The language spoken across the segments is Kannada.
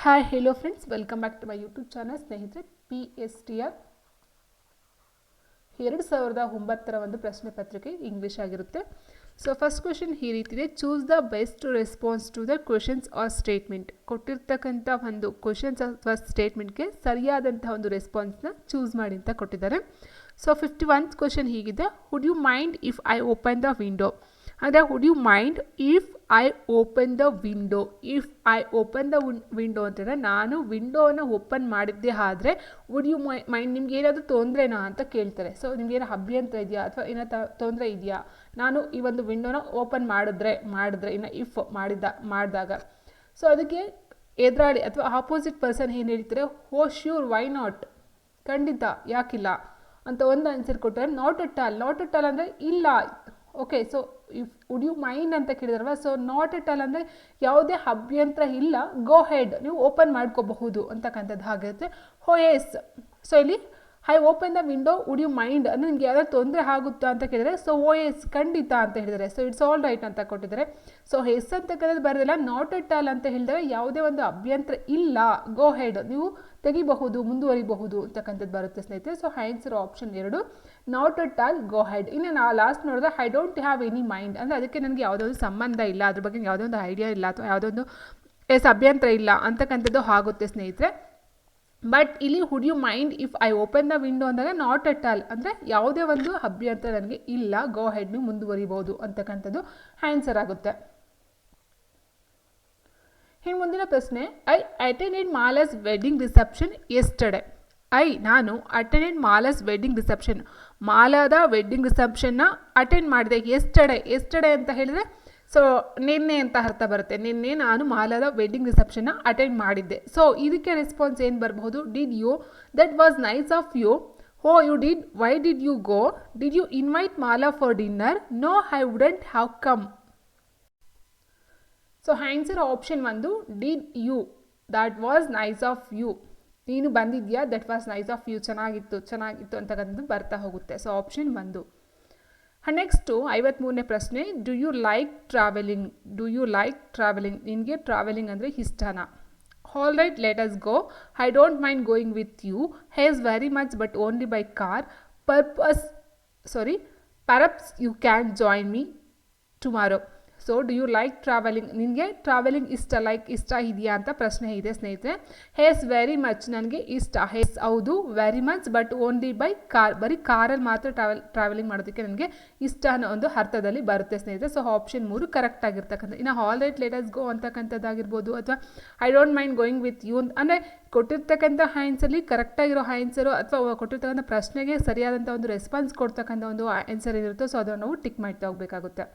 Hi hello friends welcome back to my YouTube channel ಸ್ನೇಹಿತರೆ ಪಿ ಎಸ್ ಟಿ ಆರ್ ಎರಡು ಸಾವಿರದ ಒಂಬತ್ತರ ಒಂದು ಪ್ರಶ್ನೆ ಪತ್ರಿಕೆ ಇಂಗ್ಲೀಷ್ ಆಗಿರುತ್ತೆ. ಸೊ ಫಸ್ಟ್ ಕ್ವೆಶನ್ ಈ ರೀತಿದೆ. Choose the best response to the questions or statement ಕೊಟ್ಟಿರ್ತಕ್ಕಂಥ ಒಂದು ಕ್ವೆಶನ್ಸ್ ಅಥವಾ ಸ್ಟೇಟ್ಮೆಂಟ್ಗೆ ಸರಿಯಾದಂಥ ಒಂದು ರೆಸ್ಪಾನ್ಸ್ನ ಚೂಸ್ ಮಾಡಿ ಅಂತ ಕೊಟ್ಟಿದ್ದಾರೆ. ಸೊ ಫಿಫ್ಟಿ ಒನ್ ಕ್ವೆಶನ್ ಹೀಗಿದೆ. Would you mind if I open the window ಅಂದರೆ would you mind if I open the window if I open the window ಅಂತಂದರೆ ನಾನು ವಿಂಡೋನ ಓಪನ್ ಮಾಡಿದ್ದೆ ಆದರೆ ವುಡ್ ಯು ಮೈ ಮೈಂಡ್ ನಿಮ್ಗೆ ಏನಾದರೂ ತೊಂದರೆನಾ ಅಂತ ಕೇಳ್ತಾರೆ. ಸೊ ನಿಮ್ಗೇನು ಅಭ್ಯಂತರ ಇದೆಯಾ ಅಥವಾ ಏನೋ ತೊಂದರೆ ಇದೆಯಾ? ನಾನು ಈ ಒಂದು ವಿಂಡೋನ ಓಪನ್ ಮಾಡಿದ್ರೆ ಮಾಡಿದ್ರೆ, ಇನ್ನು ಇಫ್ ಮಾಡಿದ, ಮಾಡಿದಾಗ. ಸೊ ಅದಕ್ಕೆ ಎದುರಾಳಿ ಅಥವಾ ಆಪೋಸಿಟ್ ಪರ್ಸನ್ ಏನು ಹೇಳ್ತಾರೆ? ಹೋ ಶ್ಯೂರ್ ವೈ ನಾಟ್ ಖಂಡಿತ, ಯಾಕಿಲ್ಲ? ಅಂತ ಒಂದು ಆನ್ಸರ್ ಕೊಟ್ಟರೆ not at all not at all ಅಂದರೆ ಇಲ್ಲ. Okay so if would you mind ಅಂತ ಕೇಳಿದಾರಲ್ವ? ಸೊ ನಾಟ್ ಎಟ್ ಆಲ್ ಅಂದರೆ ಯಾವುದೇ ಅಭ್ಯಂತರ ಇಲ್ಲ ಗೋ ಹೆಡ್ ನೀವು ಓಪನ್ ಮಾಡ್ಕೋಬಹುದು ಅಂತಕ್ಕಂಥದ್ದು ಹಾಗಿರುತ್ತೆ. ಎಸ್ ಸೊ ಇಲ್ಲಿ I open the window would you mind ಅಂದರೆ ನಿಮಗೆ ಯಾವ್ದಾದ್ರು ತೊಂದರೆ ಆಗುತ್ತಾ ಅಂತ ಕೇಳಿದರೆ ಸೊ ಓ ಎಸ್ ಖಂಡಿತ ಅಂತ ಹೇಳಿದರೆ ಸೊ ಇಟ್ಸ್ ಆಲ್ ರೈಟ್ ಅಂತ ಕೊಟ್ಟಿದ್ದಾರೆ. ಸೊ ಎಸ್ ಅಂತ ಕರೆದು ಬರೋದಿಲ್ಲ ನಾಟ್ ಎಟ್ ಆಲ್ ಅಂತ ಹೇಳಿದರೆ ಯಾವುದೇ ಒಂದು ಅಭ್ಯಂತರ ಇಲ್ಲ. ಗೋ ಹೆಡ್ ನೀವು ತೆಗಿಬಹುದು, ಮುಂದುವರಿಬಹುದು ಅಂತಕ್ಕಂಥದ್ದು ಬರುತ್ತೆ ಸ್ನೇಹಿತರೆ. ಸೊ ಆನ್ಸರ್ ಆಪ್ಷನ್ ಎರಡು. Not at all go ahead ಇನ್ನು ನಾ ಲಾಸ್ಟ್ ನೋಡಿದ್ರೆ I don't have any mind ಅಂದರೆ ಅದಕ್ಕೆ ನನಗೆ ಯಾವುದೋ ಒಂದು ಸಂಬಂಧ ಇಲ್ಲ. ಅದ್ರ ಬಗ್ಗೆ ಯಾವುದೋ ಒಂದು ಐಡಿಯಾ ಇಲ್ಲ, ಅಥವಾ ಯಾವುದೋ ಒಂದು ಎಸ್ ಅಭ್ಯಂತರ ಇಲ್ಲ ಅಂತಕ್ಕಂಥದ್ದು ಆಗುತ್ತೆ ಸ್ನೇಹಿತರೆ. ಬಟ್ ಇಲ್ಲಿ would you mind if I open the window ಅಂದಾಗ ನಾಟ್ ಅಟ್ ಆಲ್ ಅಂದರೆ ಯಾವುದೇ ಒಂದು ಅಭ್ಯಂತ ನನಗೆ ಇಲ್ಲ ಗೋ ಹೆಡ್ ನೀವು ಮುಂದುವರಿಬೋದು ಅಂತಕ್ಕಂಥದ್ದು ಆನ್ಸರ್ ಆಗುತ್ತೆ. ಇನ್ನು ಮುಂದಿನ ಪ್ರಶ್ನೆ I attended Mala's wedding reception yesterday I ನಾನು ಅಟೆಂಡೆಡ್ ಮಾಲಸ್ ವೆಡ್ಡಿಂಗ್ ರಿಸೆಪ್ಷನ್ ಮಾಲಾದ ವೆಡ್ಡಿಂಗ್ ರಿಸೆಪ್ಷನ್ನ ಅಟೆಂಡ್ ಮಾಡಿದೆ ಎಸ್ಟಡೆ ಎಸ್ಟಡೆ ಅಂತ ಹೇಳಿದರೆ ಸೊ ನಿನ್ನೆ ಅಂತ ಅರ್ಥ ಬರುತ್ತೆ. ನಿನ್ನೆ ನಾನು ಮಾಲಾದ ವೆಡ್ಡಿಂಗ್ ರಿಸೆಪ್ಷನ್ನ ಅಟೆಂಡ್ ಮಾಡಿದ್ದೆ. ಸೊ ಇದಕ್ಕೆ ರೆಸ್ಪಾನ್ಸ್ ಏನು ಬರಬಹುದು? Did you that was nice of you oh you did why did you go did you invite Mala for dinner no I wouldn't have come so answer option ಒಂದು did you that was nice of you ನೀನು ಬಂದಿದ್ಯಾ? That was nice of you ಚೆನ್ನಾಗಿತ್ತು ಚೆನ್ನಾಗಿತ್ತು ಅಂತಕ್ಕಂಥದ್ದು ಬರ್ತಾ ಹೋಗುತ್ತೆ. ಸೊ ಆಪ್ಷನ್ ಒಂದು. ನೆಕ್ಸ್ಟು ಐವತ್ತ್ಮೂರನೇ ಪ್ರಶ್ನೆ do you like travelling do you like travelling ನಿನಗೆ ಟ್ರಾವೆಲಿಂಗ್ ಅಂದರೆ ಇಷ್ಟನಾ? All right let us go I don't mind going with you has very much but only by car purpose sorry perhaps you can join me tomorrow so do you like travelling ನಿನಗೆ ಟ್ರಾವೆಲಿಂಗ್ ಇಷ್ಟ ಲೈಕ್ ಇಷ್ಟ ಇದೆಯಾ ಅಂತ ಪ್ರಶ್ನೆ ಇದೆ ಸ್ನೇಹಿತರೆ. ಹೇಸ್ ವೆರಿ ಮಚ್ ನನಗೆ ಇಷ್ಟ. ಹೇಸ್ ಹೌದು very much but only by car ಬರೀ ಕಾರಲ್ಲಿ ಮಾತ್ರ ಟ್ರಾವೆಲ್ ಟ್ರಾವೆಲಿಂಗ್ ಮಾಡೋದಕ್ಕೆ ನನಗೆ ಇಷ್ಟ ಅನ್ನೋ ಒಂದು ಅರ್ಥದಲ್ಲಿ ಬರುತ್ತೆ ಸ್ನೇಹಿತರೆ. ಸೊ ಆಪ್ಷನ್ ಮೂರು ಕರೆಕ್ಟ್ ಆಗಿರ್ತಕ್ಕಂಥ, ಇನ್ನು ಹಾಲ್ ರೈಟ್ ಲೇಟಸ್ ಗೋ ಅಂತಕ್ಕಂಥದ್ದಾಗಿರ್ಬೋದು, ಅಥವಾ I don't mind going with you ಅಂದರೆ ಕೊಟ್ಟಿರ್ತಕ್ಕಂಥ ಹೈನ್ಸಲ್ಲಿ ಕರೆಕ್ಟಾಗಿರೋ ಹೈನ್ಸರು ಅಥವಾ ಕೊಟ್ಟಿರ್ತಕ್ಕಂಥ ಪ್ರಶ್ನೆಗೆ ಸರಿಯಾದಂಥ ಒಂದು ರೆಸ್ಪಾನ್ಸ್ ಕೊಡ್ತಕ್ಕಂಥ ಒಂದು ಆನ್ಸರ್ ಏನಿರುತ್ತೋ ಸೊ ಅದನ್ನು ನಾವು ಟಿಕ್ ಮಾಡ್ತಾ ಹೋಗಬೇಕಾಗುತ್ತೆ.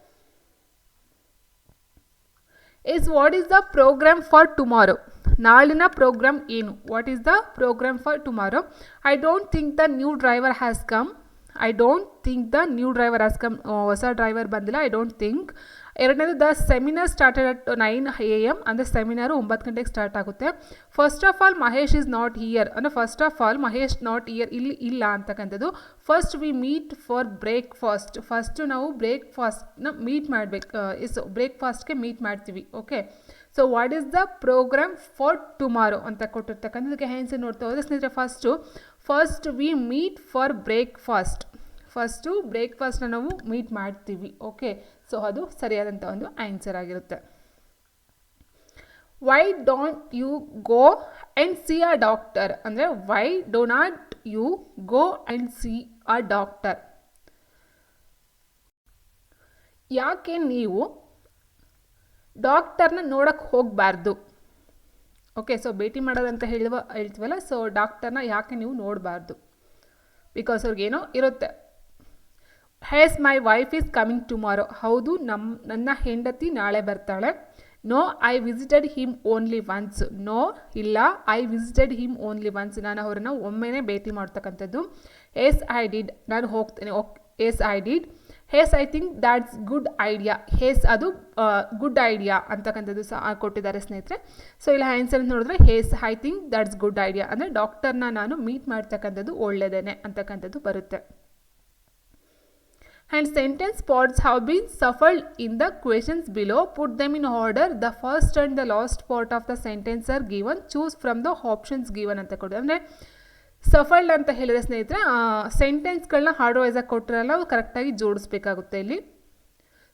Is what is the programme for tomorrow ನಾಳಿನ ಪ್ರೋಗ್ರಾಮ್ ಏನು what is the programme for tomorrow I don't think the new driver has come I don't think the new driver has come ಹೊಸ ಡ್ರೈವರ್ ಬಂದಿಲ್ಲ. ಐ ಡೋಂಟ್ ಥಿಂಕ್ ಎರಡನೇದು the seminar started at nine A M ಅಂದರೆ ಸೆಮಿನಾರು ಒಂಬತ್ತು ಗಂಟೆಗೆ ಸ್ಟಾರ್ಟ್ ಆಗುತ್ತೆ. First of all Mahesh is not here ಅಂದರೆ first of all Mahesh not here ಇಲ್ಲಿ ಇಲ್ಲ ಅಂತಕ್ಕಂಥದ್ದು. First we meet for breakfast first ನಾವು ಬ್ರೇಕ್ಫಾಸ್ಟ್ನ ಮೀಟ್ ಮಾಡಬೇಕು ಇಸ್ ಬ್ರೇಕ್ಫಾಸ್ಟ್ಗೆ ಮೀಟ್ ಮಾಡ್ತೀವಿ okay so what is the programme for tomorrow ಅಂತ ಕೊಟ್ಟಿರ್ತಕ್ಕಂಥದ್ದಕ್ಕೆ ಆನ್ಸರ್ ನೋಡ್ತಾ ಹೋದರೆ ಸ್ನೇಹಿತರೆ first first we meet for breakfast first ಬ್ರೇಕ್ಫಾಸ್ಟ್ನ ನಾವು ಮೀಟ್ ಮಾಡ್ತೀವಿ. ಓಕೆ ಸೊ ಅದು ಸರಿಯಾದಂಥ ಒಂದು ಆನ್ಸರ್ ಆಗಿರುತ್ತೆ. Why don't you go and see a doctor ಅಂದರೆ why do not you go and see a doctor ಯಾಕೆ ನೀವು ಡಾಕ್ಟರ್ನ ನೋಡೋಕ್ಕೆ ಹೋಗಬಾರ್ದು? ಓಕೆ ಸೊ ಭೇಟಿ ಮಾಡೋದಂತ ಹೇಳುವ ಹೇಳ್ತೀವಲ್ಲ? ಸೊ ಡಾಕ್ಟರ್ನ ಯಾಕೆ ನೀವು ನೋಡಬಾರ್ದು? ಬಿಕಾಸ್ ಅವ್ರಿಗೇನೋ ಇರುತ್ತೆ. Yes my wife is coming tomorrow ಹೌದು ನಮ್ಮ ನನ್ನ ಹೆಂಡತಿ ನಾಳೆ ಬರ್ತಾಳೆ. No I visited him only once no ಇಲ್ಲ I visited him only once ನಾನು ಅವರನ್ನು ಒಮ್ಮೆನೇ ಭೇಟಿ ಮಾಡ್ತಕ್ಕಂಥದ್ದು. ಎಸ್ ಐ ಡಿಡ್ ನಾನು ಹೋಗ್ತೇನೆ. Okay yes I did yes I think that's good idea yes ಅದು ಗುಡ್ ಐಡಿಯಾ ಅಂತಕ್ಕಂಥದ್ದು ಸಹ ಕೊಟ್ಟಿದ್ದಾರೆ ಸ್ನೇಹಿತರೆ. ಸೊ ಇಲ್ಲಿ ಆನ್ಸರ್ ನೋಡಿದ್ರೆ yes I think that's good idea ಅಂದರೆ ಡಾಕ್ಟರ್ನ ನಾನು ಮೀಟ್ ಮಾಡ್ತಕ್ಕಂಥದ್ದು ಒಳ್ಳೆಯದೇನೆ ಅಂತಕ್ಕಂಥದ್ದು ಬರುತ್ತೆ. And sentence parts have been shuffled in the questions below. Put them in order. The first and the last part of the sentence are given. Choose from the options given ಅಂತ ಕೊಡಿ ಅಂದರೆ ಸಫಲ್ಡ್ ಅಂತ ಹೇಳಿದ್ರೆ ಸ್ನೇಹಿತರೆ ಸೆಂಟೆನ್ಸ್ಗಳನ್ನ ಹಾರ್ಡ್ ವೈಸಾಗಿ ಕೊಟ್ಟಿರಲ್ಲ ಅವು ಕರೆಕ್ಟಾಗಿ ಜೋಡಿಸ್ಬೇಕಾಗುತ್ತೆ ಇಲ್ಲಿ.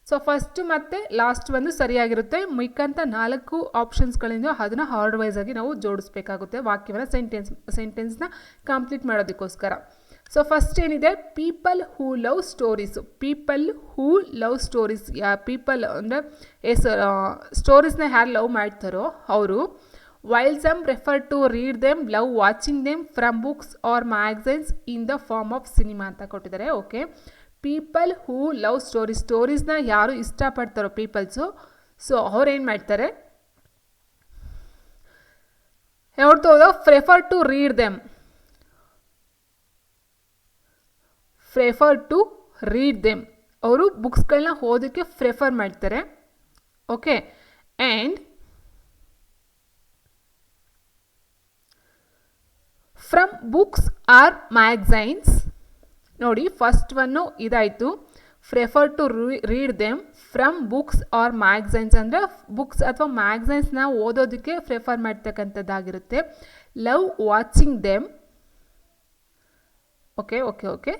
ಸೊ ಫಸ್ಟು ಮತ್ತು ಲಾಸ್ಟ್ ಒಂದು ಸರಿಯಾಗಿರುತ್ತೆ. ಮಿಕ್ಕಂತ ನಾಲ್ಕು ಆಪ್ಷನ್ಸ್ಗಳಿಂದ ಅದನ್ನು ಹಾರ್ಡ್ ವೈಸಾಗಿ ನಾವು ಜೋಡಿಸ್ಬೇಕಾಗುತ್ತೆ ವಾಕ್ಯವನ್ನು ಸೆಂಟೆನ್ಸ್ ಸೆಂಟೆನ್ಸ್ನ ಕಂಪ್ಲೀಟ್ ಮಾಡೋದಕ್ಕೋಸ್ಕರ. ಸೊ ಫಸ್ಟ್ ಏನಿದೆ people who love stories people who love stories yeah people ಅಂದರೆ, ಎಸ್ ಸ್ಟೋರೀಸ್ನ ಯಾರು ಲವ್ ಮಾಡ್ತಾರೋ ಅವರು while some prefer to read them love watching them from books or magazines in the form of cinema ಅಂತ ಕೊಟ್ಟಿದ್ದಾರೆ. Okay people who love stories ಸ್ಟೋರೀಸ್ನ ಯಾರು ಇಷ್ಟಪಡ್ತಾರೋ ಪೀಪಲ್ಸು ಸೊ ಅವ್ರೇನು ಮಾಡ್ತಾರೆ? ಯಾವ್ದು prefer to read them prefer to read them ಅವರು ಬುಕ್ಸ್ಗಳನ್ನ ಓದೋಕ್ಕೆ ಪ್ರೆಫರ್ ಮಾಡ್ತಾರೆ. Okay and from books or magazines ನೋಡಿ ಫಸ್ಟ್ ಒನ್ನು ಇದಾಯಿತು. Prefer to read them from books or magazines ಅಂದರೆ ಬುಕ್ಸ್ ಅಥವಾ ಮ್ಯಾಗ್ಝೈನ್ಸ್ನ ಓದೋದಕ್ಕೆ prefer ಮಾಡ್ತಕ್ಕಂಥದ್ದಾಗಿರುತ್ತೆ. Love watching them okay okay okay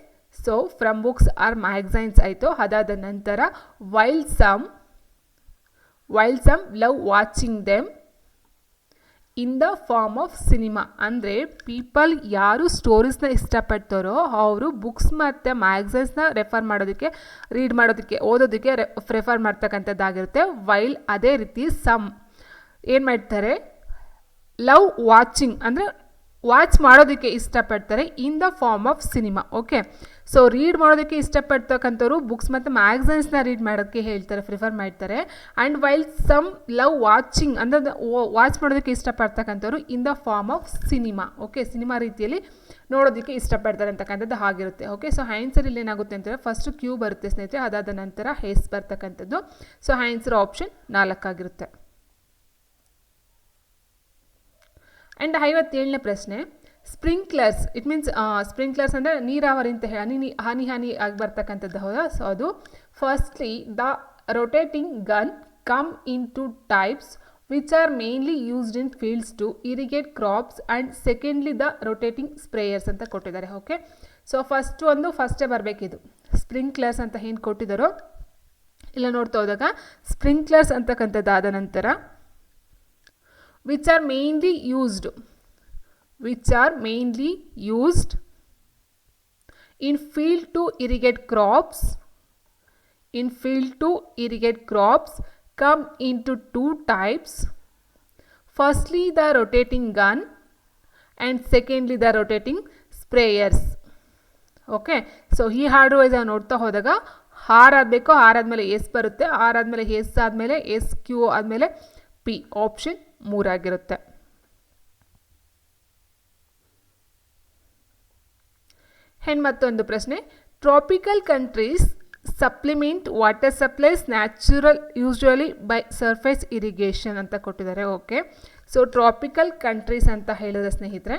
so from books or magazines ಆಯಿತು. ಅದಾದ ನಂತರ while some while some love watching them in the form of cinema ಅಂದರೆ ಪೀಪಲ್ ಯಾರು ಸ್ಟೋರೀಸ್ನ ಇಷ್ಟಪಡ್ತಾರೋ, ಅವರು ಬುಕ್ಸ್ ಮತ್ತು ಮ್ಯಾಗ್ಝೈನ್ಸ್ನ ರೆಫರ್ ಮಾಡೋದಕ್ಕೆ ರೀಡ್ ಮಾಡೋದಕ್ಕೆ, ಓದೋದಕ್ಕೆ ರೆಫರ್ ಮಾಡ್ತಕ್ಕಂಥದ್ದಾಗಿರುತ್ತೆ. ವೈಲ್ ಅದೇ ರೀತಿ ಸಮ್ ಏನು ಮಾಡ್ತಾರೆ? ಲವ್ ವಾಚಿಂಗ್ ಅಂದರೆ ವಾಚ್ ಮಾಡೋದಕ್ಕೆ ಇಷ್ಟಪಡ್ತಾರೆ in the form of cinema, okay? So read ಮಾಡೋದಕ್ಕೆ ಇಷ್ಟಪಡ್ತಕ್ಕಂಥವ್ರು ಬುಕ್ಸ್ ಮತ್ತು ಮ್ಯಾಗ್ಝೈನ್ಸ್ನ ರೀಡ್ ಮಾಡೋಕ್ಕೆ ಹೇಳ್ತಾರೆ ಪ್ರಿಫರ್ ಮಾಡ್ತಾರೆ. And while some love watching ಅಂದರೆ ವಾಚ್ ಮಾಡೋದಕ್ಕೆ ಇಷ್ಟಪಡ್ತಕ್ಕಂಥವ್ರು in the form of cinema, okay? Cinema ರೀತಿಯಲ್ಲಿ ನೋಡೋದಕ್ಕೆ ಇಷ್ಟಪಡ್ತಾರೆ ಅಂತಕ್ಕಂಥದ್ದು ಆಗಿರುತ್ತೆ ಓಕೆ? ಸೊ ಇಲ್ಲಿ ಏನಾಗುತ್ತೆ ಅಂತಂದರೆ ಫಸ್ಟು ಕ್ಯೂ ಬರುತ್ತೆ ಸ್ನೇಹಿತರೆ, ಅದಾದ ನಂತರ ಹೇಸ್ ಬರ್ತಕ್ಕಂಥದ್ದು. ಸೊ ಹೈನ್ಸರ್ ಆಪ್ಷನ್ ನಾಲ್ಕಾಗಿರುತ್ತೆ. ಆ್ಯಂಡ್ ಐವತ್ತೇಳನೇ ಪ್ರಶ್ನೆ ಸ್ಪ್ರಿಂಕ್ಲರ್ಸ್ ಇಟ್ ಮೀನ್ಸ್ ಸ್ಪ್ರಿಂಕ್ಲರ್ಸ್ ಅಂದರೆ ನೀರಾವರಿ ಅಂತ ಹೇಳಿ, ಹನಿ, ಹಾನಿ ಹಾನಿ ಆಗಿ ಬರ್ತಕ್ಕಂಥದ್ದು ಹೌದಾ? ಸೊ ಅದು firstly the rotating gun come in two types which are mainly used in fields to irrigate crops and secondly the rotating sprayers ಅಂತ ಕೊಟ್ಟಿದ್ದಾರೆ ಓಕೆ ಸೊ ಫಸ್ಟ್ ಒಂದು ಫಸ್ಟೇ ಬರಬೇಕಿದು. ಸ್ಪ್ರಿಂಕ್ಲರ್ಸ್ ಅಂತ ಏನು ಕೊಟ್ಟಿದ್ದಾರೋ? ಇಲ್ಲ ನೋಡ್ತಾ ಹೋದಾಗ ಸ್ಪ್ರಿಂಕ್ಲರ್ಸ್ ಅಂತಕ್ಕಂಥದ್ದಾದ ನಂತರ which are mainly used which are mainly used in field to irrigate crops in field to irrigate crops come into two types firstly the rotating gun and secondly the rotating sprayers okay so ಈ ಹಾರ್ಡ್ ವೈಸ್ ನೋಡ್ತಾ ಹೋದಾಗ ಆರ್ ಆಗಬೇಕು ಆರ್ ಆದಮೇಲೆ ಎಸ್ ಬರುತ್ತೆ ಆರ್ ಆದಮೇಲೆ ಎಸ್ ಆದಮೇಲೆ ಎಸ್ ಕ್ಯೂ ಆದಮೇಲೆ ಪಿ ಆಪ್ಷನ್ ಮೂರಾಗಿರುತ್ತೆ. ಹೆಣ್ಣು ಮತ್ತೊಂದು ಪ್ರಶ್ನೆ. Tropical countries supplement water supplies natural usually by surface irrigation ಅಂತ ಕೊಟ್ಟಿದ್ದಾರೆ. ಓಕೆ ಸೊ ಟ್ರಾಪಿಕಲ್ ಕಂಟ್ರೀಸ್ ಅಂತ ಹೇಳಿದ್ರೆ ಸ್ನೇಹಿತರೆ,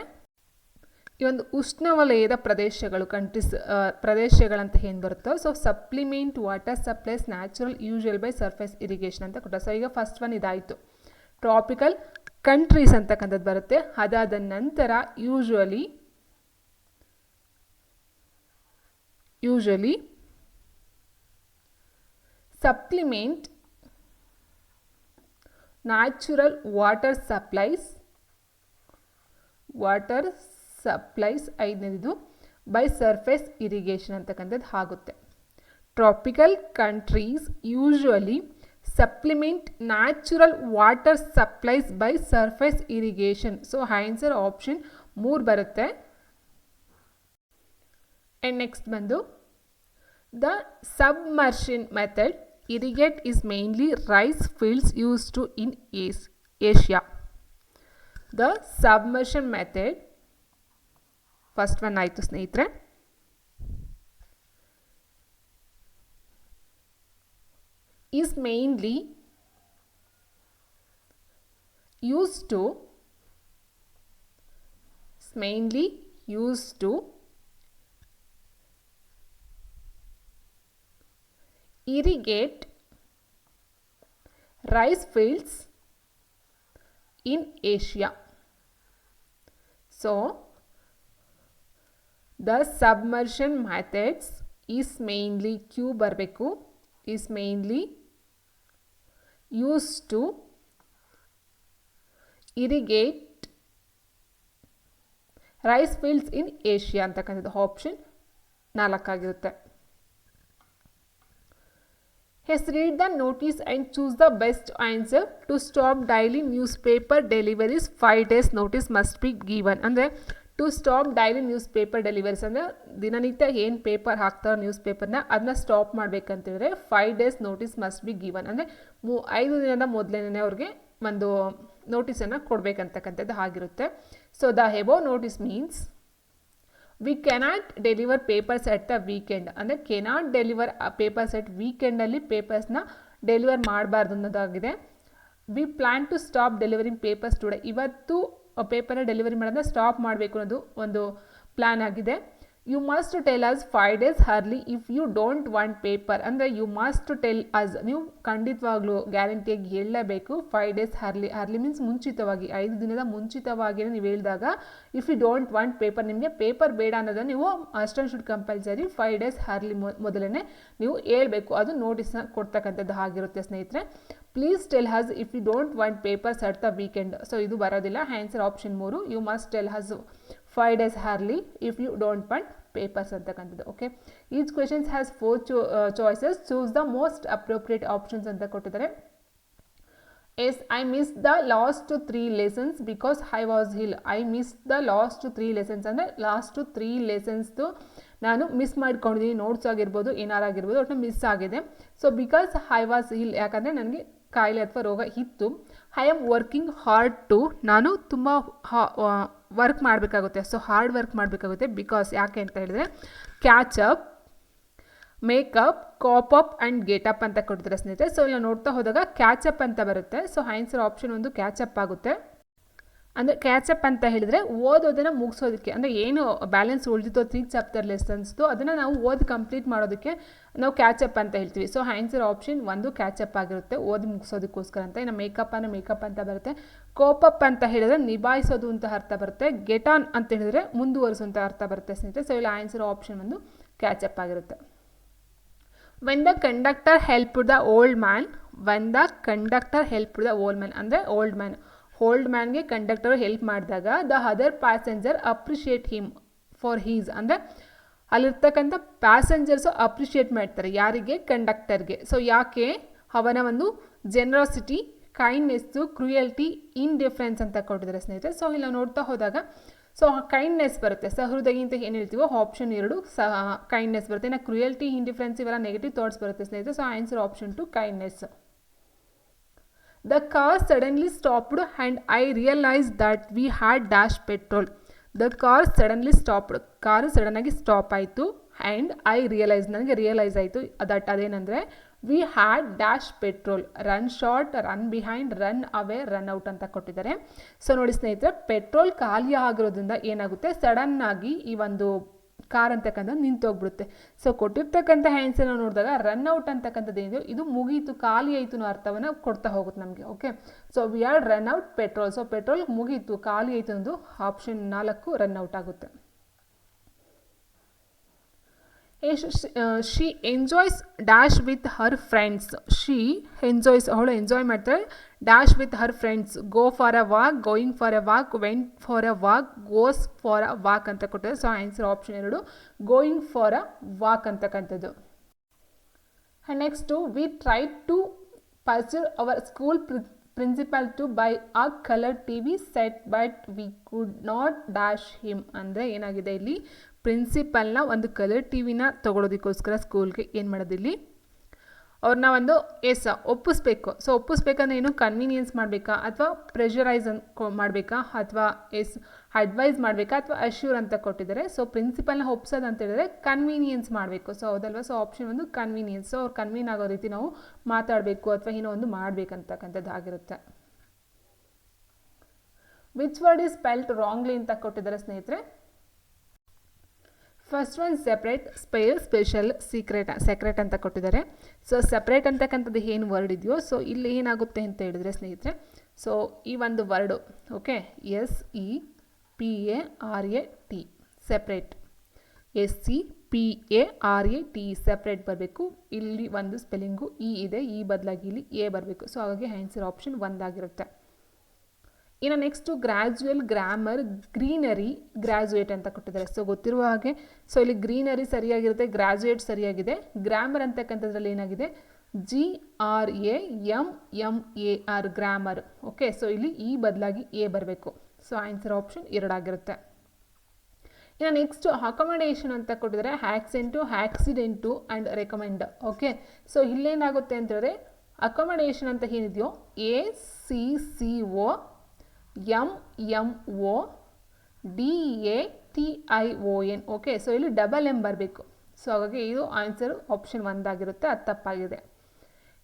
ಈ ಒಂದು ಉಷ್ಣವಲಯದ ಪ್ರದೇಶಗಳು ಕಂಟ್ರೀಸ್ ಪ್ರದೇಶಗಳಂತ ಏನು ಬರುತ್ತೋ so supplement water supplies natural usual by surface irrigation ಅಂತ ಕೊಟ್ಟ ಸೊ ಈಗ ಫಸ್ಟ್ ಒನ್ ಇದಾಯಿತು. ಟ್ರಾಪಿಕಲ್ ಕಂಟ್ರೀಸ್ ಅಂತಕ್ಕಂಥದ್ದು ಬರುತ್ತೆ. ಅದಾದ ನಂತರ usually usually supplement natural water supplies water supplies ಐದನೇದು ಬೈ ಸರ್ಫೇಸ್ ಇರಿಗೇಷನ್ ಅಂತಕ್ಕಂಥದ್ದು ಆಗುತ್ತೆ. Tropical countries usually supplement natural water supplies by surface irrigation so answer option ಮೂರು ಬರುತ್ತೆ ಆ್ಯಂಡ್ ನೆಕ್ಸ್ಟ್ ಬಂದು the submersion method irrigate is mainly rice fields use to in Ace Asia the submersion method first one ಆಯಿತು ಸ್ನೇಹಿತರೆ. is mainly used to is mainly used to irrigate rice fields in Asia. So, the submersion methods is mainly Q is mainly used to irrigate rice fields in Asia ಅಂತಕ್ಕಂಥದ್ದು option ನಾಲ್ಕಾಗಿರುತ್ತೆ. Yes read the notice and choose the best answer to stop daily newspaper deliveries five days notice must be given ಅಂದರೆ to stop daily newspaper deliveries ಅಂದರೆ ದಿನನಿತ್ಯ ಏನು ಪೇಪರ್ ಹಾಕ್ತಾರೋ ನ್ಯೂಸ್ ಪೇಪರ್ನ ಅದನ್ನ stop ಮಾಡಬೇಕಂತೇಳಿದ್ರೆ five days notice must be given ಅಂದರೆ ಮೂ, ಐದು ದಿನದ ಮೊದಲೇನೇ ಅವ್ರಿಗೆ ಒಂದು ನೋಟಿಸನ್ನು ಕೊಡಬೇಕಂತಕ್ಕಂಥದ್ದು ಆಗಿರುತ್ತೆ. So the above notice means we cannot deliver papers at the weekend ಅಂದರೆ ಕೆನಾಟ್ ಡೆಲಿವರ್ ಪೇಪರ್ಸ್ ಎಟ್ ವೀಕೆಂಡಲ್ಲಿ ಪೇಪರ್ಸ್ನ ಡೆಲಿವರ್ ಮಾಡಬಾರ್ದು ಅನ್ನೋದಾಗಿದೆ. We plan to stop delivering papers today ಇವತ್ತು ಪೇಪರ್ನ ಡೆಲಿವರಿ ಮಾಡೋದನ್ನ ಸ್ಟಾಪ್ ಮಾಡಬೇಕು ಅನ್ನೋದು ಒಂದು ಪ್ಲ್ಯಾನ್ ಆಗಿದೆ. You must tell us five days early if you don't want paper ಅಂದರೆ ಯು ಮಸ್ಟ್ ಟೆಲ್ ಅಸ್ ನೀವು ಖಂಡಿತವಾಗ್ಲೂ ಗ್ಯಾರಂಟಿಯಾಗಿ ಹೇಳಲೇಬೇಕು five days early early means ಮುಂಚಿತವಾಗಿ. ಐದು ದಿನದ ಮುಂಚಿತವಾಗಿಯೇ ನೀವು ಹೇಳಿದಾಗ if you don't want paper ನಿಮಗೆ ಪೇಪರ್ ಬೇಡ ಅನ್ನೋದನ್ನು ನೀವು Aston should compulsory five days early ಮೊದಲೇ ನೀವು ಹೇಳ್ಬೇಕು. ಅದು ನೋಟಿಸ್ನ ಕೊಡ್ತಕ್ಕಂಥದ್ದು ಆಗಿರುತ್ತೆ ಸ್ನೇಹಿತರೆ. Please tell us if you don't want papers at the weekend so ಇದು ಬರೋದಿಲ್ಲ. ಆನ್ಸರ್ ಆಪ್ಷನ್ ಮೂರು. You must tell us five days early if you don't want papers ಅಂತಕ್ಕಂಥದ್ದು okay each questions has four Chou choices choose the most appropriate options ಅಂತ ಕೊಟ್ಟಿದ್ದಾರೆ. As I miss the last three lessons because I was ill I miss the last three lessons ಅಂದರೆ ಲಾಸ್ಟ್ ತ್ರೀ ಲೆಸನ್ಸ್ದು ನಾನು ಮಿಸ್ ಮಾಡ್ಕೊಂಡಿದ್ದೀನಿ ನೋಟ್ಸ್ ಆಗಿರ್ಬೋದು ಏನಾರಾಗಿರ್ಬೋದು ಒಟ್ಟು ಮಿಸ್ ಆಗಿದೆ. So because I was ill ಯಾಕಂದರೆ ನನಗೆ ಕಾಯಿಲೆ ಅಥವಾ ರೋಗ ಇತ್ತು I am working hard to ನಾನು ತುಂಬ ವರ್ಕ್ ಮಾಡಬೇಕಾಗುತ್ತೆ. ಸೊ ಹಾರ್ಡ್ ವರ್ಕ್ ಮಾಡಬೇಕಾಗುತ್ತೆ. ಬಿಕಾಸ್ ಯಾಕೆ ಅಂತ ಹೇಳಿದ್ರೆ catch up make up cop up and get up ಅಂತ ಕೊಡ್ತಾರೆ ಸ್ನೇಹಿತರೆ. ಸೊ ಇಲ್ಲ ನೋಡ್ತಾ ಹೋದಾಗ ಕ್ಯಾಚಪ್ ಅಂತ ಬರುತ್ತೆ. ಸೊ ಆನ್ಸರ್ ಆಪ್ಷನ್ ಒಂದು ಕ್ಯಾಚಪ್ ಆಗುತ್ತೆ. ಅಂದರೆ ಕ್ಯಾಚಪ್ ಅಂತ ಹೇಳಿದರೆ ಓದೋದನ್ನು ಮುಗಿಸೋದಕ್ಕೆ. ಅಂದರೆ ಏನು ಬ್ಯಾಲೆನ್ಸ್ ಉಳಿದಿತ್ತು ತ್ರೀ ಚಾಪ್ಟರ್ ಲೆಸನ್ಸ್ದು ಅದನ್ನು ನಾವು ಓದಿ ಕಂಪ್ಲೀಟ್ ಮಾಡೋದಕ್ಕೆ ನಾವು ಕ್ಯಾಚಪ್ ಅಂತ ಹೇಳ್ತೀವಿ. ಸೊ ಆನ್ಸರ್ ಆಪ್ಷನ್ ಒಂದು ಕ್ಯಾಚಪ್ ಆಗಿರುತ್ತೆ. ಓದಿ ಮುಗಿಸೋದಕ್ಕೋಸ್ಕರ ಅಂತ. ಇನ್ನು ಮೇಕಪ್ ಅನ್ನೋ ಮೇಕಪ್ ಅಂತ ಬರುತ್ತೆ. ಕೋಪಪ್ ಅಂತ ಹೇಳಿದ್ರೆ ನಿಭಾಯಿಸೋದು ಅಂತ ಅರ್ಥ ಬರುತ್ತೆ. ಗೆಟ್ ಆನ್ ಅಂತ ಹೇಳಿದ್ರೆ ಮುಂದುವರಿಸುವಂಥ ಅರ್ಥ ಬರುತ್ತೆ ಸ್ನೇಹಿತರೆ. ಸೊ ಇಲ್ಲಿ ಆನ್ಸರ್ ಆಪ್ಷನ್ ಒಂದು ಕ್ಯಾಚಪ್ ಆಗಿರುತ್ತೆ. When the conductor help the old man when the conductor help the old man ಅಂದರೆ ಓಲ್ಡ್ ಮ್ಯಾನ್ ಓಲ್ಡ್ ಮ್ಯಾನ್ಗೆ ಕಂಡಕ್ಟರ್ ಹೆಲ್ಪ್ ಮಾಡಿದಾಗ the other passenger appreciate him for his ಅಂದರೆ ಅಲ್ಲಿರ್ತಕ್ಕಂಥ ಪ್ಯಾಸೆಂಜರ್ಸು ಅಪ್ರಿಷಿಯೇಟ್ ಮಾಡ್ತಾರೆ ಯಾರಿಗೆ? ಕಂಡಕ್ಟರ್ಗೆ ಸೊ ಯಾಕೆ? ಅವನ ಒಂದು ಜೆನರಾಸಿಟಿ ಕೈಂಡ್ನೆಸ್ಸು ಕ್ರುಯಲ್ಟಿ ಇನ್ಡಿಫರೆನ್ಸ್ ಅಂತ ಕೊಟ್ಟಿದ್ದಾರೆ ಸ್ನೇಹಿತರೆ. ಸೊ ಇಲ್ಲ ನೋಡ್ತಾ ಹೋದಾಗ ಸೊ ಕೈಂಡ್ನೆಸ್ ಬರುತ್ತೆ. ಸಹೃದಯಿ ಅಂತ ಏನು ಹೇಳ್ತೀವೋ? ಆಪ್ಷನ್ ಎರಡು, ಸಹ ಕೈಂಡ್ನೆಸ್ ಬರುತ್ತೆ. ಇನ್ನು ಕ್ರುಯಲ್ಟಿ ಡಿಫ್ರೆನ್ಸ್ ಇವೆಲ್ಲ ನೆಗೆಟಿವ್ ಥಾಟ್ಸ್ ಬರುತ್ತೆ ಸ್ನೇಹಿತರೆ. So answer option two kindness the car suddenly stopped and I realise that we had dash petrol the car suddenly stopped car ಸಡನ್ನಾಗಿ ಸ್ಟಾಪ್ ಆಯಿತು ಆ್ಯಂಡ್ ಐ ರಿಯಲೈಸ್ ನನಗೆ ರಿಯಲೈಸ್ ಆಯಿತು ದಟ್ ಅದೇನೆಂದರೆ we had dash petrol run short run behind run away run out ಅಂತ ಕೊಟ್ಟಿದ್ದಾರೆ. ಸೊ ನೋಡಿ ಸ್ನೇಹಿತರೆ ಪೆಟ್ರೋಲ್ ಖಾಲಿ ಆಗಿರೋದ್ರಿಂದ ಏನಾಗುತ್ತೆ? ಸಡನ್ನಾಗಿ ಈ ಒಂದು ಕಾರ್ ಅಂತಕ್ಕಂಥ ನಿಂತೋಗ್ಬಿಡುತ್ತೆ. ಸೊ ಕೊಟ್ಟಿರ್ತಕ್ಕಂಥ ಹ್ಯಾಂಡ್ಸನ್ನು ನೋಡಿದಾಗ ರನ್ ಔಟ್ ಅಂತಕ್ಕಂಥದ್ದು ಏನಿದೆ, ಇದು ಮುಗೀತು, ಖಾಲಿ ಆಯಿತು ಅನ್ನೋ ಅರ್ಥವನ್ನು ಕೊಡ್ತಾ ಹೋಗುತ್ತೆ ನಮಗೆ okay so we are run out petrol so petrol ಮುಗಿಯಿತು ಖಾಲಿ ಆಯಿತು ಅನ್ನೋದು ಆಪ್ಷನ್ ನಾಲ್ಕು ರನ್ ಔಟ್ ಆಗುತ್ತೆ. She enjoys dash with her friends she enjoys ಅವಳು ಎಂಜಾಯ್ ಮಾಡ್ತಾಳೆ. Dash with her friends go for a walk going for a walk went for a walk goes for a walk ಅಂತ ಕೊಟ್ಟಿದ್ದಾರೆ ಸೊ ಆನ್ಸರ್ ಆಪ್ಷನ್ ಎರಡು ಗೋಯಿಂಗ್ ಫಾರ್ ಅ ವಾಕ್ ಅಂತಕ್ಕಂಥದ್ದು. And next we try to pursue our school principal to buy a colour T V set but we could not dash him ಅಂದರೆ ಏನಾಗಿದೆ ಇಲ್ಲಿ? ಪ್ರಿನ್ಸಿಪಲ್ನ ಒಂದು ಕಲರ್ ಟಿ ವಿನ ತೊಗೊಳೋದಕ್ಕೋಸ್ಕರ ಸ್ಕೂಲ್ಗೆ ಏನು ಮಾಡೋದಿಲ್ಲಿ ಅವ್ರನ್ನ ಒಂದು ಎಸ್ ಒಪ್ಪಿಸ್ಬೇಕು. ಸೊ ಒಪ್ಪಿಸ್ಬೇಕಂದ್ರೆ ಏನು? ಕನ್ವೀನಿಯನ್ಸ್ ಮಾಡಬೇಕಾ? ಅಥವಾ ಪ್ರೆಷರೈಸ್ ಮಾಡಬೇಕಾ? ಅಥವಾ ಎಸ್ ಅಡ್ವೈಸ್ ಮಾಡಬೇಕಾ? ಅಥವಾ ಅಶ್ಯೂರ್ ಅಂತ ಕೊಟ್ಟಿದ್ದಾರೆ. ಸೊ ಪ್ರಿನ್ಸಿಪಲ್ನ ಒಪ್ಸೋದು ಅಂತ ಹೇಳಿದ್ರೆ ಕನ್ವೀನಿಯನ್ಸ್ ಮಾಡಬೇಕು. ಸೊ ಹೌದಲ್ವಾ? ಸೊ ಆಪ್ಷನ್ ಒಂದು ಕನ್ವೀನಿಯನ್ಸ್ ಸೊ ಅವ್ರು ಕನ್ವೀನ್ ಆಗೋ ರೀತಿ ನಾವು ಮಾತಾಡಬೇಕು ಅಥವಾ ಏನೋ ಒಂದು ಮಾಡಬೇಕಂತಕ್ಕಂಥದ್ದು ಆಗಿರುತ್ತೆ. Which word is spelt wrongly ಅಂತ ಕೊಟ್ಟಿದ್ದಾರೆ ಸ್ನೇಹಿತರೆ? First one separate spare special secret secret ಅಂತ ಕೊಟ್ಟಿದ್ದಾರೆ. ಸೊ ಸೆಪ್ರೇಟ್ ಅಂತಕ್ಕಂಥದ್ದು ಏನು ವರ್ಡ್ ಇದೆಯೋ ಸೊ ಇಲ್ಲಿ ಏನಾಗುತ್ತೆ ಅಂತ ಹೇಳಿದ್ರೆ ಸ್ನೇಹಿತರೆ ಸೊ ಈ ಒಂದು word okay S E P A R A T separate S C P A R A T separate ಬರಬೇಕು. ಇಲ್ಲಿ ಒಂದು ಸ್ಪೆಲ್ಲಿಂಗು ಇ ಇದೆ ಈ ಬದಲಾಗಿ ಇಲ್ಲಿ ಎ ಬರಬೇಕು. ಸೊ ಹಾಗಾಗಿ ಆನ್ಸರ್ ಆಪ್ಷನ್ ಒಂದಾಗಿರುತ್ತೆ. ಇನ್ನು next gradual grammar greenery graduate ಅಂತ ಕೊಟ್ಟಿದ್ದಾರೆ. ಸೊ ಗೊತ್ತಿರುವ ಹಾಗೆ ಸೊ ಇಲ್ಲಿ ಗ್ರೀನರಿ ಸರಿಯಾಗಿರುತ್ತೆ ಗ್ರ್ಯಾಜುಯೇಟ್ ಸರಿಯಾಗಿದೆ. ಗ್ರಾಮರ್ ಅಂತಕ್ಕಂಥದ್ರಲ್ಲಿ ಏನಾಗಿದೆ? G R A M M A R grammar okay so ಇಲ್ಲಿ ಈ ಬದಲಾಗಿ ಎ ಬರಬೇಕು. ಸೊ ಆನ್ಸರ್ ಆಪ್ಷನ್ ಎರಡಾಗಿರುತ್ತೆ. ಇನ್ನು ನೆಕ್ಸ್ಟು ಅಕಮಡೇಷನ್ ಅಂತ ಕೊಟ್ಟಿದ್ದಾರೆ. Accent accident and recommend okay so ಇಲ್ಲೇನಾಗುತ್ತೆ ಅಂತಂದರೆ ಅಕಮಡೇಷನ್ ಅಂತ ಏನಿದೆಯೋ? A C C O M M O D A T I O N okay so ಇಲ್ಲಿ ಡಬಲ್ ಎಂ ಬರಬೇಕು. ಸೊ ಹಾಗಾಗಿ ಇದು ಆನ್ಸರು ಆಪ್ಷನ್ ಒಂದಾಗಿರುತ್ತೆ ಅದು ತಪ್ಪಾಗಿದೆ.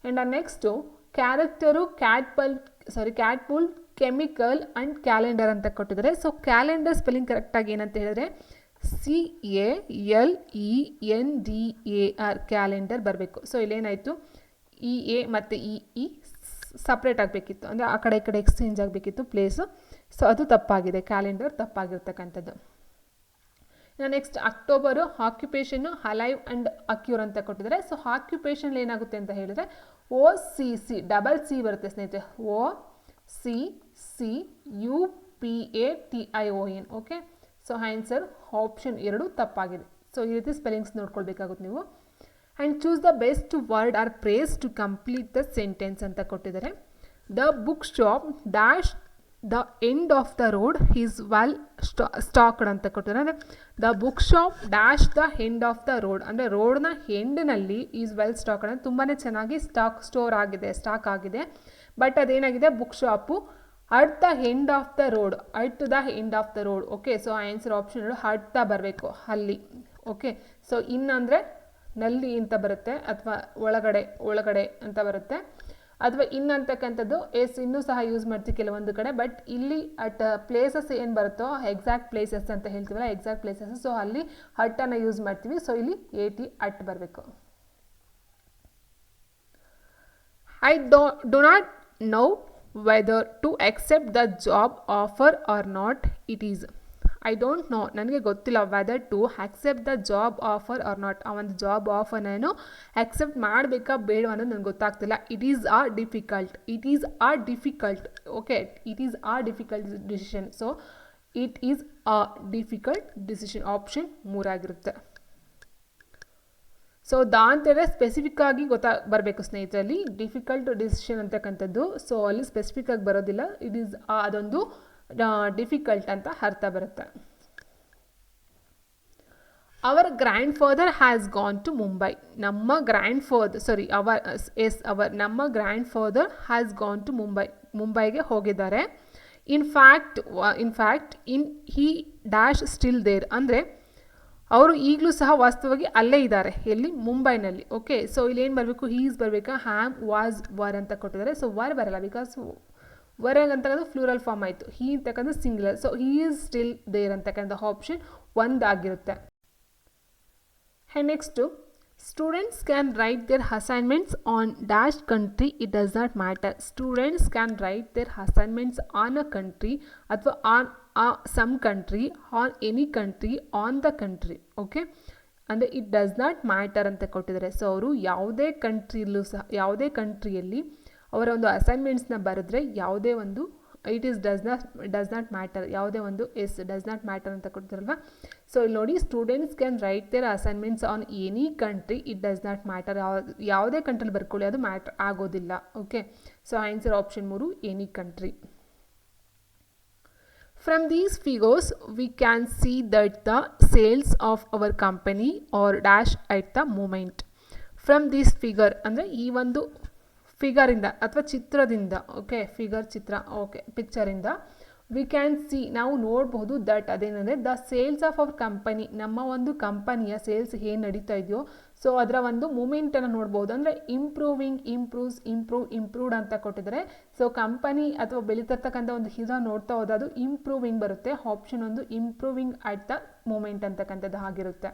And next character catapult sorry catapult chemical and calendar ಅಂತ ಕೊಟ್ಟಿದ್ದಾರೆ. ಸೊ ಕ್ಯಾಲೆಂಡರ್ ಸ್ಪೆಲ್ಲಿಂಗ್ ಕರೆಕ್ಟಾಗಿ ಏನಂತ ಹೇಳಿದ್ರೆ C A L E N D A R calendar ಬರಬೇಕು. ಸೊ ಇಲ್ಲೇನಾಯಿತು? ಇ ಎ ಮತ್ತು ಇ ಇ ಸಪ್ರೇಟ್ ಆಗಬೇಕಿತ್ತು. ಅಂದರೆ ಆ ಕಡೆ ಈ ಕಡೆ ಎಕ್ಸ್ಚೇಂಜ್ ಆಗಬೇಕಿತ್ತು ಪ್ಲೇಸು ಸೊ ಅದು ತಪ್ಪಾಗಿದೆ. ಕ್ಯಾಲೆಂಡರ್ ತಪ್ಪಾಗಿರ್ತಕ್ಕಂಥದ್ದು. ಇನ್ನು ನೆಕ್ಸ್ಟ್ ಅಕ್ಟೋಬರು ಆಕ್ಯುಪೇಷನ್ನು ಅಲೈವ್ ಆ್ಯಂಡ್ ಅಕ್ಯೂರ್ ಅಂತ ಕೊಟ್ಟಿದ್ದಾರೆ. ಸೊ ಆಕ್ಯುಪೇಷನ್ ಏನಾಗುತ್ತೆ ಅಂತ ಹೇಳಿದರೆ O C C double C ಬರುತ್ತೆ ಸ್ನೇಹಿತರೆ. O C C U P A T I O N okay so answer option ಎರಡು ತಪ್ಪಾಗಿದೆ. ಸೊ ಈ ರೀತಿ ಸ್ಪೆಲ್ಲಿಂಗ್ಸ್ ನೋಡ್ಕೊಳ್ಬೇಕಾಗುತ್ತೆ ನೀವು. And choose the best word or phrase to complete the sentence ಅಂತ ಕೊಟ್ಟಿದ್ದಾರೆ. The book shop dash the end of the road is well ಸ್ಟಾ stocked ಅಂತ ಕೊಟ್ಟಿದ್ದಾರೆ. ಅಂದರೆ the book shop dash the end of the road ಅಂದರೆ ರೋಡ್ನ ಎಂಡ್ನಲ್ಲಿ ಈಸ್ ವೆಲ್ ಸ್ಟಾಕ್ಡ್ ಅಂದರೆ ತುಂಬಾ ಚೆನ್ನಾಗಿ ಸ್ಟಾಕ್ ಸ್ಟೋರ್ ಆಗಿದೆ ಸ್ಟಾಕ್ ಆಗಿದೆ. But ಅದೇನಾಗಿದೆ? Book shop at the end of the road at the end of the road okay so answer option ಹಡ್ತಾ ಬರಬೇಕು, ಅಲ್ಲಿ. ಓಕೆ ಸೊ ಇನ್ನಂದರೆ ನಲ್ಲಿ ಅಂತ ಬರುತ್ತೆ ಅಥವಾ ಒಳಗಡೆ ಒಳಗಡೆ ಅಂತ ಬರುತ್ತೆ. ಅಥವಾ ಇನ್ ಅಂತಕ್ಕಂಥದ್ದು ಎಸ್ ಇನ್ನೂ ಸಹ ಯೂಸ್ ಮಾಡ್ತೀವಿ ಕೆಲವೊಂದು ಕಡೆ ಬಟ್ ಇಲ್ಲಿ ಅಟ್ ಪ್ಲೇಸಸ್ ಏನು ಬರುತ್ತೋ ಎಕ್ಸಾಕ್ಟ್ ಪ್ಲೇಸಸ್ ಅಂತ ಹೇಳ್ತೀವಲ್ಲ ಎಕ್ಸಾಕ್ಟ್ ಪ್ಲೇಸಸ್ ಸೊ ಅಲ್ಲಿ ಹಟ್ಟನ್ನು ಯೂಸ್ ಮಾಡ್ತೀವಿ. ಸೊ ಇಲ್ಲಿ ಎ ಟಿ ಅಟ್ ಬರಬೇಕು. I do do not know whether to except the job offer or not it is I don't know ನನಗೆ ಗೊತ್ತಿಲ್ಲ whether to accept the job offer or not ಆ ಒಂದು ಜಾಬ್ ಆಫರ್ ನಾನು ಆಕ್ಸೆಪ್ಟ್ ಮಾಡಬೇಕಾ ಬೇಡ ಅನ್ನೋದು ನನಗೆ ಗೊತ್ತಾಗ್ತಿಲ್ಲ. It is a difficult it is a difficult okay it is a difficult decision so it is a difficult decision option ಮೂರಾಗಿರುತ್ತೆ. So ದಾ ಅಂತೇಳಿದ್ರೆ ಸ್ಪೆಸಿಫಿಕ್ ಆಗಿ ಗೊತ್ತಾ ಬರಬೇಕು ಸ್ನೇಹಿತರಲ್ಲಿ. ಡಿಫಿಕಲ್ಟ್ ಡಿಸಿಷನ್ ಅಂತಕ್ಕಂಥದ್ದು. ಸೊ ಅಲ್ಲಿ ಸ್ಪೆಸಿಫಿಕ್ ಆಗಿ ಬರೋದಿಲ್ಲ. ಇಟ್ ಈಸ್ ಅದೊಂದು ಡಿಫಿಕಲ್ಟ್ ಅಂತ ಅರ್ಥ ಬರುತ್ತೆ. Our grandfather has gone to Mumbai ನಮ್ಮ grandfather sorry our yes our ನಮ್ಮ grandfather has gone to Mumbai ಮುಂಬೈಗೆ ಹೋಗಿದ್ದಾರೆ in fact in fact in he dash still there ಅಂದರೆ, ಅವರು ಈಗಲೂ ಸಹ ವಾಸ್ತವವಾಗಿ ಅಲ್ಲೇ ಇದ್ದಾರೆ, ಎಲ್ಲಿ? ಮುಂಬೈನಲ್ಲಿ. ಓಕೆ ಸೊ ಇಲ್ಲಿ ಏನು ಬರಬೇಕು? ಹೀಸ್ ಬರಬೇಕಾ? ಹ್ಯಾಮ್ ವಾಸ್ ವರ್ ಅಂತ ಕೊಟ್ಟಿದ್ದಾರೆ. ಸೊ ವರ್ ಬರಲ್ಲ ಬಿಕಾಸ್ ವರ್ ಅಂತಕ್ಕಂಥ ಫ್ಲೂರಲ್ ಫಾರ್ಮ್ ಆಯಿತು. ಹೀ ಅಂತಕ್ಕಂಥ singular. So he is still there ಅಂತಕ್ಕಂಥ option ಒಂದಾಗಿರುತ್ತೆ. And next students can write their assignments on dash country it does not matter students can write their assignments on a country ಅಥವಾ on a some country on any country on the country okay ಅಂದರೆ ಇಟ್ ಡಸ್ ನಾಟ್ ಮ್ಯಾಟರ್ ಅಂತ ಕೊಟ್ಟಿದ್ದಾರೆ. ಸೊ ಅವರು ಯಾವುದೇ ಕಂಟ್ರಿಯಲ್ಲೂ ಸಹ, ಯಾವುದೇ ಕಂಟ್ರಿಯಲ್ಲಿ ಅವರ ಒಂದು ಅಸೈನ್ಮೆಂಟ್ಸ್ನ ಬರೆದ್ರೆ ಯಾವುದೇ ಒಂದು it is does not does not matter ಯಾವುದೇ ಒಂದು ಎಸ್ ಡಸ್ ನಾಟ್ ಮ್ಯಾಟರ್ ಅಂತ ಕೊಡ್ತಾರಲ್ವ? ಸೊ ಇಲ್ಲಿ ನೋಡಿ students can write their assignments on any country it does not matter ಯಾವುದೇ ಕಂಟ್ರಿಲಿ ಬರ್ಕೊಳ್ಳಿ, ಅದು ಮ್ಯಾಟರ್ ಆಗೋದಿಲ್ಲ. ಓಕೆ ಸೊ ಆನ್ಸರ್ ಆಪ್ಷನ್ ಮೂರು any country from these figures we can see that the sales of our company are dash at the moment from these figure ಅಂದರೆ ಈ ಒಂದು ಫಿಗರಿಂದ ಅಥವಾ ಚಿತ್ರದಿಂದ ಓಕೆ ಫಿಗರ್ ಚಿತ್ರ ಓಕೆ ಪಿಕ್ಚರಿಂದ ವಿ ಕ್ಯಾನ್ ಸಿ ನಾವು ನೋಡಬಹುದು that ಅದೇನಂದರೆ the sales of our company ನಮ್ಮ ಒಂದು ಕಂಪನಿಯ ಸೇಲ್ಸ್ ಏನು ನಡೀತಾ ಇದೆಯೋ ಸೊ ಅದರ ಒಂದು ಮೂಮೆಂಟನ್ನು ನೋಡ್ಬೋದು. ಅಂದರೆ ಇಂಪ್ರೂವಿಂಗ್ ಇಂಪ್ರೂವ್ಸ್ ಇಂಪ್ರೂವ್ ಇಂಪ್ರೂವ್ಡ್ ಅಂತ ಕೊಟ್ಟಿದ್ದಾರೆ. ಸೊ ಕಂಪನಿ ಅಥವಾ ಬೆಳೀತಿರ್ತಕ್ಕಂಥ ಒಂದು ಹಿಸ ನೋಡ್ತಾ ಹೋದ ಅದು ಇಂಪ್ರೂವಿಂಗ್ ಬರುತ್ತೆ. ಆಪ್ಷನ್ ಒಂದು ಇಂಪ್ರೂವಿಂಗ್ ಅಟ್ ದ ಮೂಮೆಂಟ್ ಅಂತಕ್ಕಂಥದ್ದು ಆಗಿರುತ್ತೆ